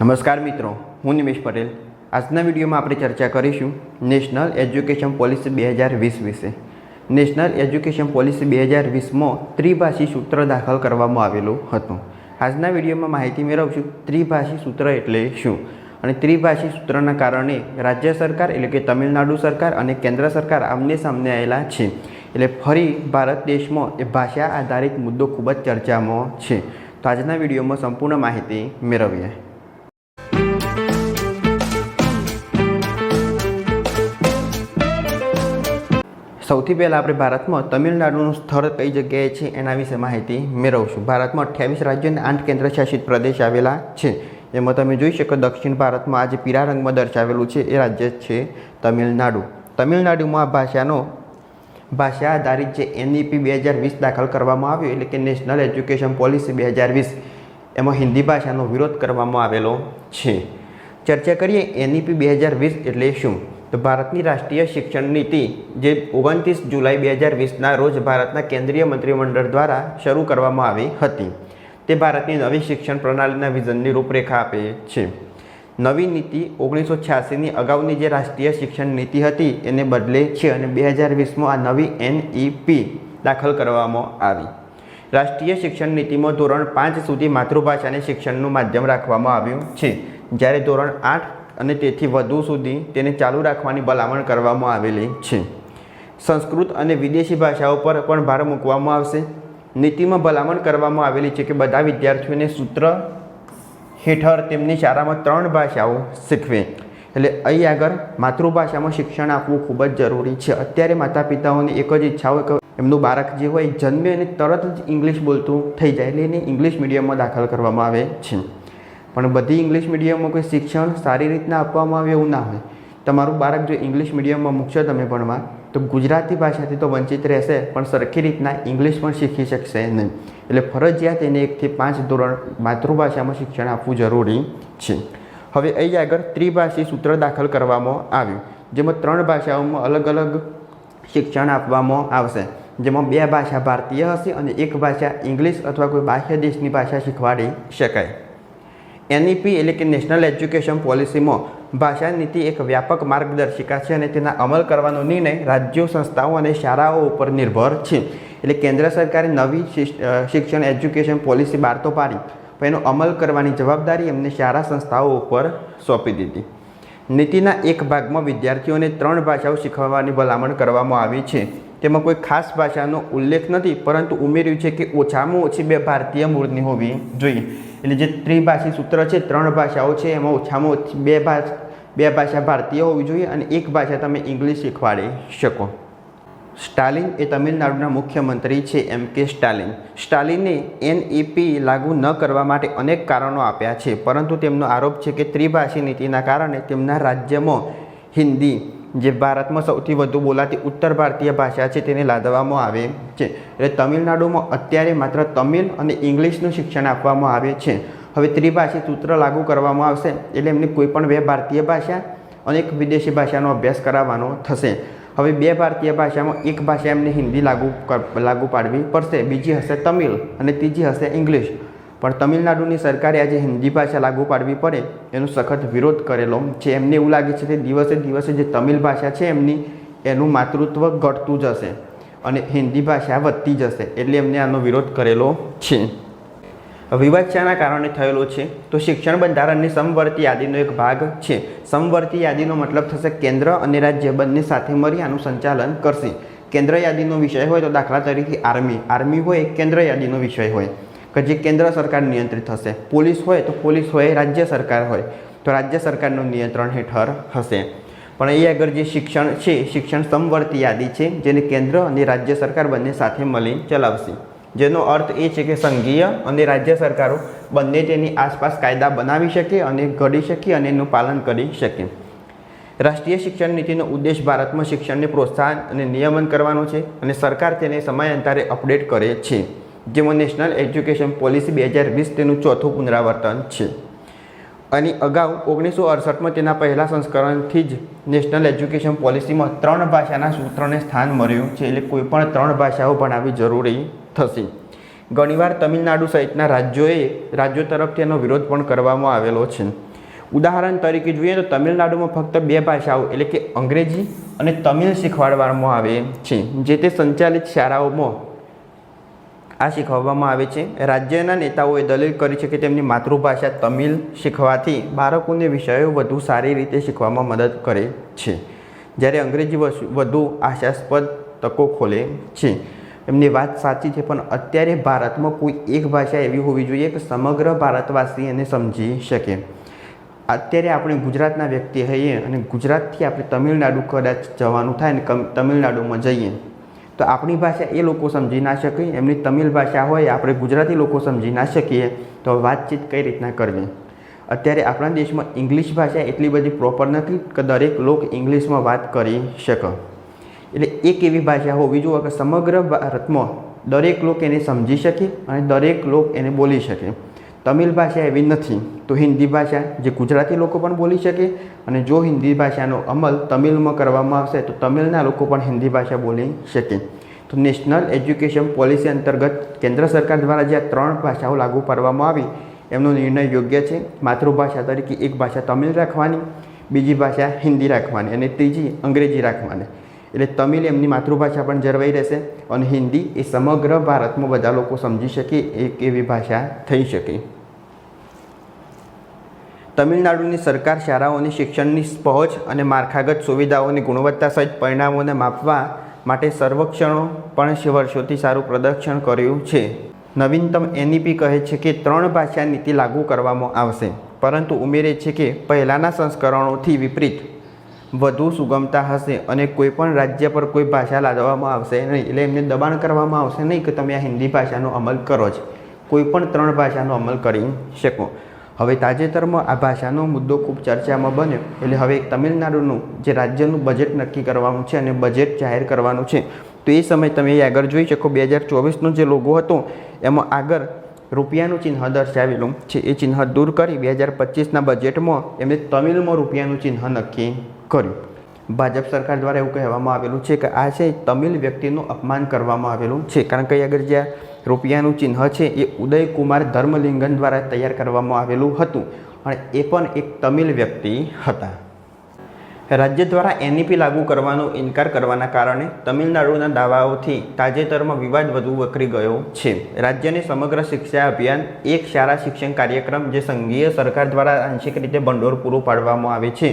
નમસ્કાર મિત્રો, હું નિમેશ પટેલ. આજના વિડીયોમાં આપણે ચર્ચા કરીશું નેશનલ એજ્યુકેશન પોલિસી બે હજાર વીસ વિશે. નેશનલ એજ્યુકેશન પોલિસી બે હજાર વીસમાં ત્રિભાષી સૂત્ર દાખલ કરવામાં આવેલું હતું. આજના વિડીયોમાં માહિતી મેળવશું ત્રિભાષી સૂત્ર એટલે શું? અને ત્રિભાષી સૂત્રના કારણે રાજ્ય સરકાર એટલે કે તમિલનાડુ સરકાર અને કેન્દ્ર સરકાર આમને સામને આવેલા છે. એટલે ફરી ભારત દેશમાં એ ભાષા આધારિત મુદ્દો ખૂબ જ ચર્ચામાં છે. તો આજના વિડીયોમાં સંપૂર્ણ માહિતી મેળવીએ. સૌથી પહેલાં આપણે ભારતમાં તમિલનાડુનું સ્થળ કઈ જગ્યાએ છે એના વિશે માહિતી મેળવશું. ભારતમાં અઠ્યાવીસ રાજ્યો અને આઠ કેન્દ્રશાસિત પ્રદેશ આવેલા છે. એમાં તમે જોઈ શકો દક્ષિણ ભારતમાં આજે પીળા રંગમાં દર્શાવેલું છે એ રાજ્ય છે તમિલનાડુ. તમિલનાડુમાં આ ભાષાનો ભાષા આધારિત જે એનઈપી બે હજાર વીસ દાખલ કરવામાં આવ્યો એટલે કે નેશનલ એજ્યુકેશન પોલિસી બે હજાર વીસ, એમાં હિન્દી ભાષાનો વિરોધ કરવામાં આવેલો છે. ચર્ચા કરીએ એનઈપી બે હજાર વીસ એટલે શું? તો ભારતની રાષ્ટ્રીય શિક્ષણ નીતિ, જે ઓગણત્રીસ જુલાઈ બે હજાર વીસના રોજ ભારતના કેન્દ્રીય મંત્રીમંડળ દ્વારા શરૂ કરવામાં આવી હતી. તે ભારતની નવી શિક્ષણ પ્રણાલીના વિઝનની રૂપરેખા આપે છે. નવી નીતિ ઓગણીસો છ્યાસીની અગાઉની જે રાષ્ટ્રીય શિક્ષણ નીતિ હતી, એને બદલે છે અને બે હજાર વીસમાં આ નવી એનઈપી દાખલ કરવામાં આવી. રાષ્ટ્રીય શિક્ષણ નીતિમાં ધોરણ પાંચ સુધી માતૃભાષાને શિક્ષણનું માધ્યમ રાખવામાં આવ્યું છે. જ્યારે ધોરણ આઠ અને તેથી વધુ સુધી તેને ચાલુ રાખવાની ભલામણ કરવામાં આવેલી છે. સંસ્કૃત અને વિદેશી ભાષાઓ પર પણ ભાર મૂકવામાં આવશે. નીતિમાં ભલામણ કરવામાં આવેલી છે કે બધા વિદ્યાર્થીઓને સૂત્ર હેઠળ તેમની શાળામાં ત્રણ ભાષાઓ શીખવે. એટલે અહીં આગળ માતૃભાષામાં શિક્ષણ આપવું ખૂબ જ જરૂરી છે. અત્યારે માતા પિતાઓની એક જ ઈચ્છા હોય કે એમનું બાળક જે હોય જન્મે અને તરત જ ઇંગ્લિશ બોલતું થઈ જાય. એટલે એને ઇંગ્લિશ મીડિયમમાં દાખલ કરવામાં આવે છે. પણ બધી ઇંગ્લિશ મીડિયમમાં કોઈ શિક્ષણ સારી રીતના આપવામાં આવે એવું ના હોય. તમારું બાળક જો ઇંગ્લિશ મીડિયમમાં મૂકશો તમે ભણવા તો ગુજરાતી ભાષાથી તો વંચિત રહેશે, પણ સરખી રીતના ઇંગ્લિશ પણ શીખી શકશે નહીં. એટલે ફરજિયાત એને એકથી પાંચ ધોરણ માતૃભાષામાં શિક્ષણ આપવું જરૂરી છે. હવે અહીં આગળ ત્રિભાષી સૂત્ર દાખલ કરવામાં આવ્યું, જેમાં ત્રણ ભાષાઓમાં અલગ અલગ શિક્ષણ આપવામાં આવશે. જેમાં બે ભાષા ભારતીય હશે અને એક ભાષા ઇંગ્લિશ અથવા કોઈ બાહ્ય દેશની ભાષા શીખવાડી શકાય. એનઈપી એટલે કે નેશનલ એજ્યુકેશન પોલિસીમાં ભાષા નીતિ એક વ્યાપક માર્ગદર્શિકા છે અને તેના અમલ કરવાનો નિર્ણય રાજ્યો, સંસ્થાઓ અને શાળાઓ ઉપર નિર્ભર છે. એટલે કેન્દ્ર સરકારે નવી શિક્ષણ એજ્યુકેશન પોલિસી બહાર તો પાડી, પણ એનો અમલ કરવાની જવાબદારી એમને શાળા, સંસ્થાઓ ઉપર સોંપી દીધી. નીતિના એક ભાગમાં વિદ્યાર્થીઓને ત્રણ ભાષાઓ શીખવવાની ભલામણ કરવામાં આવી છે. તેમાં કોઈ ખાસ ભાષાનો ઉલ્લેખ નથી, પરંતુ ઉમેર્યું છે કે ઓછામાં ઓછી બે ભારતીય મૂળની હોવી જોઈએ. એટલે જે ત્રિભાષી સૂત્ર છે, ત્રણ ભાષાઓ છે, એમાં ઓછામાં ઓછી બે ભાષા બે ભાષા ભારતીય હોવી જોઈએ અને એક ભાષા તમે ઇંગ્લિશ શીખવાડી શકો. સ્ટાલિન એ તમિલનાડુના મુખ્યમંત્રી છે, એમ કે સ્ટાલિન. સ્ટાલિને એનઈપી લાગુ ન કરવા માટે અનેક કારણો આપ્યા છે, પરંતુ તેમનો આરોપ છે કે ત્રિભાષી નીતિના કારણે તેમના રાજ્યમાં હિન્દી જે ભારતમાં સૌથી વધુ બોલાતી ઉત્તર ભારતીય ભાષા છે તેને લાદવામાં આવે છે. એટલે તમિલનાડુમાં અત્યારે માત્ર તમિલ અને ઇંગ્લિશનું શિક્ષણ આપવામાં આવે છે. હવે ત્રિભાષી સૂત્ર લાગુ કરવામાં આવશે, એટલે એમને કોઈ પણ બે ભારતીય ભાષા અને એક વિદેશી ભાષાનો અભ્યાસ કરાવવાનો થશે. હવે બે ભારતીય ભાષામાં એક ભાષા એમને હિન્દી લાગુ લાગુ પાડવી પડશે, બીજી હશે તમિલ અને ત્રીજી હશે ઇંગ્લિશ. પણ તમિલનાડુની સરકારે આજે હિન્દી ભાષા લાગુ પાડવી પડે એનો સખત વિરોધ કરેલો છે. એમને એવું લાગે છે કે દિવસે દિવસે જે તમિલ ભાષા છે એમની, એનું માતૃત્વ ઘટતું જશે અને હિન્દી ભાષા વધતી જશે એટલે એમને આનો વિરોધ કરેલો છે. વિવાદ કારણે થયેલો છે. તો શિક્ષણ બંધારણની સમવર્તી યાદીનો એક ભાગ છે. સમવર્તી યાદીનો મતલબ થશે કેન્દ્ર અને રાજ્ય બંને સાથે મળી આનું સંચાલન કરશે. કેન્દ્ર યાદીનો વિષય હોય તો દાખલા તરીકે આર્મી. આર્મી હોય કેન્દ્ર યાદીનો વિષય હોય. કે જે કેન્દ્ર સરકાર નિયંત્રિત હશે. પોલીસ હોય તો પોલીસ હોય, રાજ્ય સરકાર હોય તો રાજ્ય સરકારનું નિયંત્રણ હેઠળ હશે. પણ એ આગળ જે શિક્ષણ છે, શિક્ષણ સમવર્તી યાદી છે, જેને કેન્દ્ર અને રાજ્ય સરકાર બંને સાથે મળી ચલાવશે. જેનો અર્થ એ છે કે સંઘીય અને રાજ્ય સરકારો બંને તેની આસપાસ કાયદા બનાવી શકે અને ઘડી શકે અને એનું પાલન કરી શકે. રાષ્ટ્રીય શિક્ષણ નીતિનો ઉદ્દેશ ભારતમાં શિક્ષણને પ્રોત્સાહન અને નિયમન કરવાનો છે અને સરકાર તેને સમયાંતરે અપડેટ કરે છે. જેમાં નેશનલ એજ્યુકેશન પોલિસી બે હજાર વીસ તેનું ચોથું પુનરાવર્તન છે. અને અગાઉ ઓગણીસો અડસઠમાં તેના પહેલા સંસ્કરણથી જ નેશનલ એજ્યુકેશન પોલિસીમાં ત્રણ ભાષાના સૂત્રને સ્થાન મળ્યું છે, એટલે કોઈ પણ ત્રણ ભાષાઓ ભણાવવી જરૂરી થશે. ઘણીવાર તમિલનાડુ સહિતના રાજ્યોએ રાજ્યો તરફથી એનો વિરોધ પણ કરવામાં આવેલો છે. ઉદાહરણ તરીકે જોઈએ તો તમિલનાડુમાં ફક્ત બે ભાષાઓ, એટલે કે અંગ્રેજી અને તમિલ શીખવાડવામાં આવે છે, જે તે સંચાલિત શાળાઓમાં આ શીખવવામાં આવે છે. રાજ્યના નેતાઓએ દલીલ કરી છે કે તેમની માતૃભાષા તમિલ શીખવાથી બાળકોને વિષયો વધુ સારી રીતે શીખવામાં મદદ કરે છે. જ્યારે અંગ્રેજી વધુ આશાસ્પદ તકો ખોલે છે. એમની વાત સાચી છે, પણ અત્યારે ભારતમાં કોઈ એક ભાષા એવી હોવી જોઈએ કે સમગ્ર ભારતવાસી એને સમજી શકે. અત્યારે આપણે ગુજરાતના વ્યક્તિ હોઈએ અને ગુજરાતથી આપણે તમિલનાડુ કદાચ જવાનું થાય ને તમિલનાડુમાં જઈએ. તો આપણી ભાષા એ લોકો સમજી ના શકે, એમની તમિલ ભાષા હોય, આપણે ગુજરાતી લોકો સમજી ના શકીએ, તો વાતચીત કઈ રીતના કરવી? અત્યારે આપણા દેશમાં ઇંગ્લિશ ભાષા એટલી બધી પ્રોપર નથી કે દરેક લોક ઇંગ્લિશમાં વાત કરી શકે. એટલે એક એવી ભાષા હોવી જોઈએ કે સમગ્ર ભારતમાં દરેક લોક એને સમજી શકે અને દરેક લોક એને બોલી શકે. તમિલ ભાષા એવી નથી. તો હિન્દી ભાષા, જે ગુજરાતી લોકો પણ બોલી શકે અને જો હિન્દી ભાષાનો અમલ તમિલમાં કરવામાં આવશે, તો તમિલના લોકો પણ હિન્દી ભાષા બોલી શકે. તો નેશનલ એજ્યુકેશન પોલિસી અંતર્ગત કેન્દ્ર સરકાર દ્વારા જે આ ત્રણ ભાષાઓ લાગુ પાડવામાં આવી, એમનો નિર્ણય યોગ્ય છે. માતૃભાષા તરીકે એક ભાષા તમિલ રાખવાની, બીજી ભાષા હિન્દી રાખવાની અને ત્રીજી અંગ્રેજી રાખવાની. એટલે તમિલ એમની માતૃભાષા પણ જળવાઈ રહેશે અને હિન્દી એ સમગ્ર ભારતમાં બધા લોકો સમજી શકે, એક એવી ભાષા થઈ શકે. તમિલનાડુની સરકાર શાળાઓની શિક્ષણની પહોંચ અને માળખાગત સુવિધાઓની ગુણવત્તા સહિત પરિણામોને માપવા માટે સર્વેક્ષણો પણ વર્ષોથી સારું પ્રદર્શન કર્યું છે. નવીનતમ એનઈપી કહે છે કે ત્રણ ભાષા નીતિ લાગુ કરવામાં આવશે, પરંતુ ઉમેરે છે કે પહેલાંના સંસ્કરણોથી વિપરીત વધુ સુગમતા હશે અને કોઈ પણ રાજ્ય પર કોઈ ભાષા લાદવામાં આવશે નહીં. એટલે એમને દબાણ કરવામાં આવશે નહીં કે તમે આ હિન્દી ભાષાનો અમલ કરો જ કોઈ પણ ત્રણ ભાષાનો અમલ કરી શકો. હવે તાજેતરમાં આ ભાષાનો મુદ્દો ખૂબ ચર્ચામાં બન્યો. એટલે હવે તમિલનાડુનું જે રાજ્યનું બજેટ નક્કી કરવાનું છે અને બજેટ જાહેર કરવાનું છે. તો એ સમય તમે આગળ જોઈ શકો. બે હજાર ચોવીસનો જે લોગો હતો, એમાં આગળ રૂપિયાનું ચિહ્ન દર્શાવેલું છે. એ ચિહ્ન દૂર કરી બે હજાર પચીસના બજેટમાં એમણે તમિલમાં રૂપિયાનું ચિહ્ન નક્કી કર્યું. ભાજપ સરકાર દ્વારા એવું કહેવામાં આવેલું છે કે આ છે તમિલ વ્યક્તિનું અપમાન કરવામાં આવેલું છે. કારણ કે આગળ જે રૂપિયાનું ચિહ્ન છે, એ ઉદયકુમાર ધર્મલિંગન દ્વારા તૈયાર કરવામાં આવેલું હતું. અને એ પણ એક તમિલ વ્યક્તિ હતા. રાજ્ય દ્વારા એનઈપી લાગુ કરવાનો ઇનકાર કરવાના કારણે તમિલનાડુના દાવાઓથી તાજેતરમાં વિવાદ વધુ વકરી ગયો છે. રાજ્યની સમગ્ર શિક્ષા અભિયાન એક શાળા શિક્ષણ કાર્યક્રમ જે સંઘીય સરકાર દ્વારા આંશિક રીતે ભંડોળ પૂરું પાડવામાં આવે છે.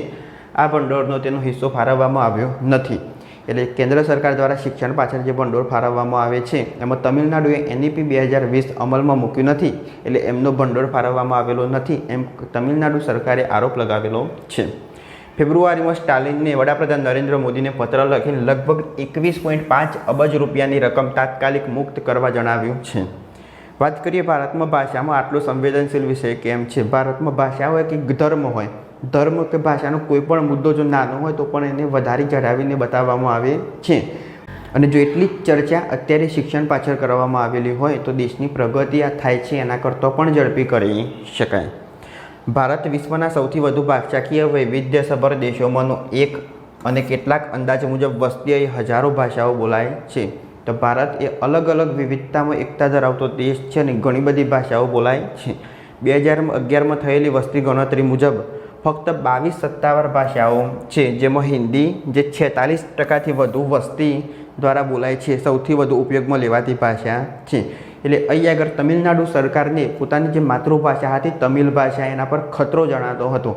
આ ભંડોળનો તેનો હિસ્સો ફાળવવામાં આવ્યો નથી. એટલે કેન્દ્ર સરકાર દ્વારા શિક્ષણ પાછળ જે ભંડોળ ફાળવવામાં આવે છે, એમાં તમિલનાડુએ એનઈપી બે હજાર વીસ અમલમાં મૂક્યું નથી. એટલે એમનો ભંડોળ ફાળવવામાં આવેલો નથી. એમ તમિલનાડુ સરકારે આરોપ લગાવેલો છે. ફેબ્રુઆરીમાં સ્ટાલિનને વડાપ્રધાન નરેન્દ્ર મોદીને પત્ર લખીને લગભગ એકવીસ પોઈન્ટ પાંચ અબજ રૂપિયાની રકમ તાત્કાલિક મુક્ત કરવા જણાવ્યું છે. વાત કરીએ ભારતમાં ભાષામાં, આટલો સંવેદનશીલ વિષય કેમ છે? ભારતમાં ભાષા હોય કે ધર્મ હોય? ધર્મ કે ભાષાનો કોઈ પણ મુદ્દો જો નાનો હોય તો પણ એને વધારે ચઢાવીને બતાવવામાં આવે છે. અને જો એટલી જ ચર્ચા અત્યારે શિક્ષણ પાછળ કરવામાં આવેલી હોય તો દેશની પ્રગતિ આ થાય છે, એના કરતાં પણ ઝડપી કરી શકાય. ભારત વિશ્વના સૌથી વધુ ભાષાકીય વૈવિધ્યસભર દેશોમાંનો એક અને કેટલાક અંદાજ મુજબ વસ્તી એ હજારો ભાષાઓ બોલાય છે. તો ભારત એ અલગ અલગ વિવિધતામાં એકતા ધરાવતો દેશ છે અને ઘણી બધી ભાષાઓ બોલાય છે. બે હજાર અગિયારમાં થયેલી વસ્તી ગણતરી મુજબ ફક્ત બાવીસ સત્તાવાર ભાષાઓ છે, જેમાં હિન્દી, જે છેતાલીસ ટકાથી વધુ વસ્તી દ્વારા બોલાય છે, સૌથી વધુ ઉપયોગમાં લેવાતી ભાષા છે. એટલે અહીં આગળ તમિલનાડુ સરકારને પોતાની જે માતૃભાષા હતી તમિલ ભાષા એના પર ખતરો જણાતો હતો.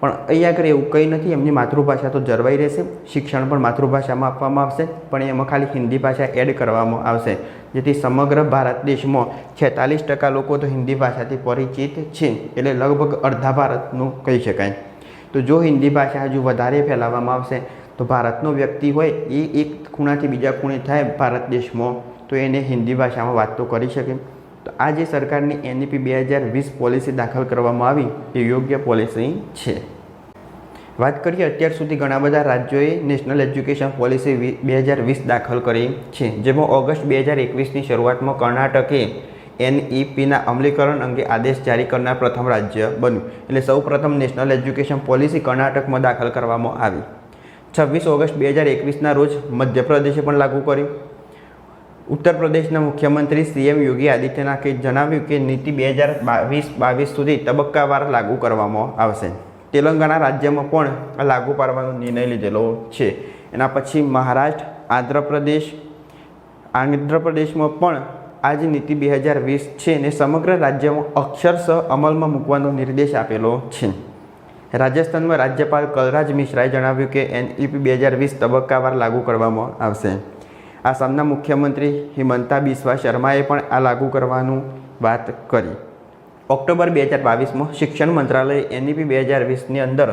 પણ અહીં આગળ એવું કંઈ નથી, એમની માતૃભાષા તો જળવાઈ રહેશે, શિક્ષણ પણ માતૃભાષામાં આપવામાં આવશે, પણ એમાં ખાલી હિન્દી ભાષા એડ કરવામાં આવશે. જેથી સમગ્ર ભારત દેશમાં છેતાલીસ ટકા લોકો તો હિન્દી ભાષાથી પરિચિત છે, એટલે લગભગ અડધા ભારતનું કહી શકાય. તો જો હિન્દી ભાષા હજુ વધારે ફેલાવવામાં આવશે, તો ભારતનો વ્યક્તિ હોય, એ એક ખૂણાથી બીજા ખૂણે થાય ભારત દેશમાં. તો એને હિન્દી ભાષામાં વાત તો કરી શકે. તો આ જે સરકારની એનઈપી બે હજાર વીસ પોલિસી દાખલ કરવામાં આવી, એ યોગ્ય પોલિસી છે. વાત કરીએ, અત્યાર સુધી ઘણા બધા રાજ્યોએ નેશનલ એજ્યુકેશન પોલિસી બે હજાર વીસ દાખલ કરી છે. જેમાં ઓગસ્ટ બે હજાર એકવીસની શરૂઆતમાં કર્ણાટકે એનઈપીના અમલીકરણ અંગે આદેશ જારી કરનાર પ્રથમ રાજ્ય બન્યું. એટલે સૌ પ્રથમ નેશનલ એજ્યુકેશન પોલિસી કર્ણાટકમાં દાખલ કરવામાં આવી. છવ્વીસ ઓગસ્ટ બે હજાર એકવીસના રોજ મધ્યપ્રદેશે પણ લાગુ કર્યું ઉત્તર પ્રદેશના મુખ્યમંત્રી સીએમ યોગી આદિત્યનાથે જણાવ્યું કે નીતિ બે હજાર બાવીસ બાવીસ સુધી તબક્કાવાર લાગુ કરવામાં આવશે. તેલંગાણા રાજ્યમાં પણ લાગુ પાડવાનો નિર્ણય લીધેલો છે. એના પછી મહારાષ્ટ્ર, આંધ્રપ્રદેશ, આંધ્રપ્રદેશમાં પણ આ જે નીતિ બે હજાર વીસ છે ને સમગ્ર રાજ્યમાં અક્ષરશઃ અમલમાં મૂકવાનો નિર્દેશ આપેલો છે. રાજસ્થાનમાં રાજ્યપાલ કલરાજ મિશ્રાએ જણાવ્યું કે એનઈપી બે હજાર વીસ તબક્કાવાર લાગુ કરવામાં આવશે. આસામના મુખ્યમંત્રી હિમંતા બિસ્વા શર્માએ પણ આ લાગુ કરવાનું વાત કરી. ઓક્ટોબર બે હજાર બાવીસમાં શિક્ષણ મંત્રાલયે એનઈપી બે હજાર વીસની અંદર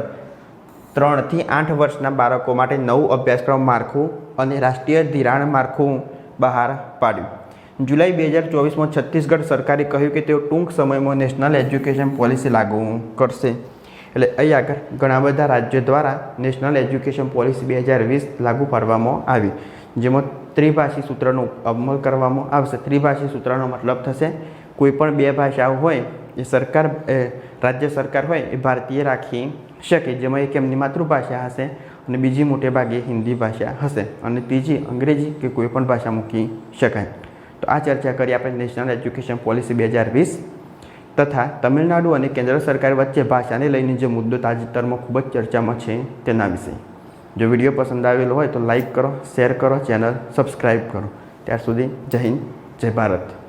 ત્રણથી આઠ વર્ષના બાળકો માટે નવું અભ્યાસક્રમ માળખું અને રાષ્ટ્રીય ધિરાણ માળખું બહાર પાડ્યું. જુલાઈ બે હજાર ચોવીસમાં છત્તીસગઢ સરકારે કહ્યું કે તેઓ ટૂંક સમયમાં નેશનલ એજ્યુકેશન પોલિસી લાગુ કરશે. એટલે અહીં આગળ ઘણા બધા રાજ્યો દ્વારા નેશનલ એજ્યુકેશન પોલિસી બે હજાર વીસ લાગુ પાડવામાં આવી. જેમાં ત્રિભાષી સૂત્રનો અમલ કરવામાં આવશે. ત્રિભાષી સૂત્રનો મતલબ થશે કોઈ પણ બે ભાષાઓ હોય, એ સરકાર રાજ્ય સરકાર હોય, એ ભારતીય રાખી શકે, જેમાં એક એમની માતૃભાષા હશે અને બીજી મોટે ભાગે હિન્દી ભાષા હશે અને ત્રીજી અંગ્રેજી કે કોઈ પણ ભાષા મૂકી શકાય. તો આ ચર્ચા કરી આપણે નેશનલ એજ્યુકેશન પોલિસી બે હજાર વીસ તથા તમિલનાડુ અને કેન્દ્ર સરકાર વચ્ચે ભાષાને લઈને જે મુદ્દો તાજેતરમાં ખૂબ જ ચર્ચામાં છે તેના વિશે. જો વીડિયો પસંદ આવેલો હોય તો લાઈક કરો, શેર કરો, ચેનલ સબસ્ક્રાઈબ કરો. ત્યાર સુધી જય હિન્દ, જય ભારત.